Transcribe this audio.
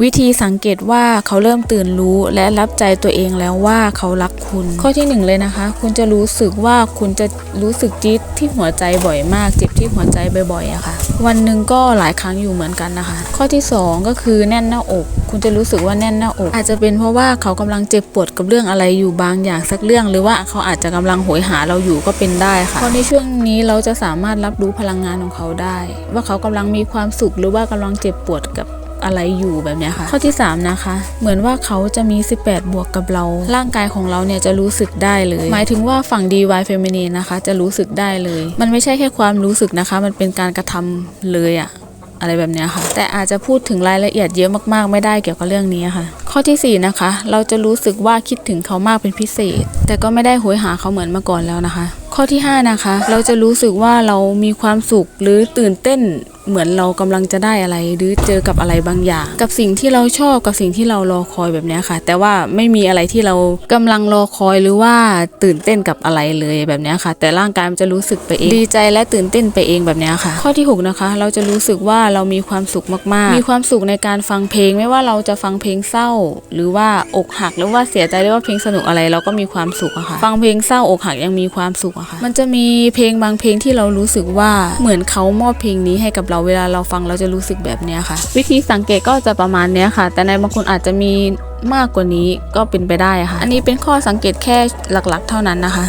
วิธีสังเกตว่าเขาเริ่มตื่นรู้และรับใจตัวเองแล้วว่าเขารักคุณ ข้อที่หนึ่งเลยนะคะ คุณจะรู้สึกว่าคุณจะรู้สึกจี๊ดที่หัวใจบ่อยมากเจ็บที่หัวใจบ่อยๆอะค่ะ วันหนึ่งก็หลายครั้งอยู่เหมือนกันนะคะ ข้อที่สองก็คือแน่นหน้าอก คุณจะรู้สึกว่าแน่นหน้าอก อาจจะเป็นเพราะว่าเขากำลังเจ็บปวดกับเรื่องอะไรอยู่บางอย่างสักเรื่อง หรือว่าเขาอาจจะกำลังโหยหาเราอยู่ก็เป็นได้ค่ะเพราะในช่วงนี้เราจะสามารถรับรู้พลังงานของเขาได้ ว่าเขากำลังมีความสุขหรือว่ากำลังเจ็บปวดกับ อะไรอยู่แบบเนี้ยค่ะ ข้อที่ 3 นะคะ เหมือนว่าเขาจะมี 18 บวกกับเรา ร่างกายของเราเนี่ยจะรู้สึกได้เลย หมายถึงว่าฝั่ง DY Feminine นะคะ จะรู้สึกได้เลย มันไม่ใช่แค่ความรู้สึกนะคะ มันเป็นการกระทำเลยอะอะไรแบบนี้ค่ะ แต่อาจจะพูดถึงรายละเอียดเยอะมากๆ ไม่ได้เกี่ยวกับเรื่องนี้ค่ะ ข้อทีสี่4 นะคะ เราจะรู้สึกว่าคิดถึงเขามากเป็นพิเศษ แต่ก็ไม่ได้โหยหาเขาเหมือนเมื่อก่อนแล้วนะคะ ข้อที่ 5 นะคะ เราจะรู้สึกว่าเรามีความสุขหรือตื่นเต้นเหมือนเรากำลังจะได้อะไร หรือเจอกับอะไรบางอย่าง กับสิ่งที่เราชอบกับสิ่งที่เรารอคอยแบบนี้ค่ะ แต่ว่าไม่มีอะไรที่เรากำลังรอคอยหรือว่าตื่นเต้นกับอะไรเลยแบบนี้ค่ะ แต่ร่างกายมันจะรู้สึกไปเองดีใจและตื่นเต้นไปเองแบบนี้ค่ะ ข้อที่ 6 นะคะ เราจะรู้สึกว่าเรามีความสุขมากๆ มีความสุขในการฟังเพลง ไม่ว่าเราจะฟังเพลงเศร้า หรือว่าอกหักหรือว่าเสียใจหรือว่าเพลงสนุกอะไรเราก็มีความสุขอะค่ะ ฟังเพลงเศร้าอกหักยังมีความสุขอะค่ะ มันจะมีเพลงบางเพลงที่เรารู้สึกว่าเหมือนเขามอบเพลงนี้ให้กับเราเวลาเราฟังเราจะรู้สึกแบบนี้ค่ะ วิธีสังเกตก็จะประมาณนี้ค่ะ แต่ในบางคนอาจจะมีมากกว่านี้ก็เป็นไปได้ค่ะ อันนี้เป็นข้อสังเกตแค่หลักๆ เท่านั้นนะคะ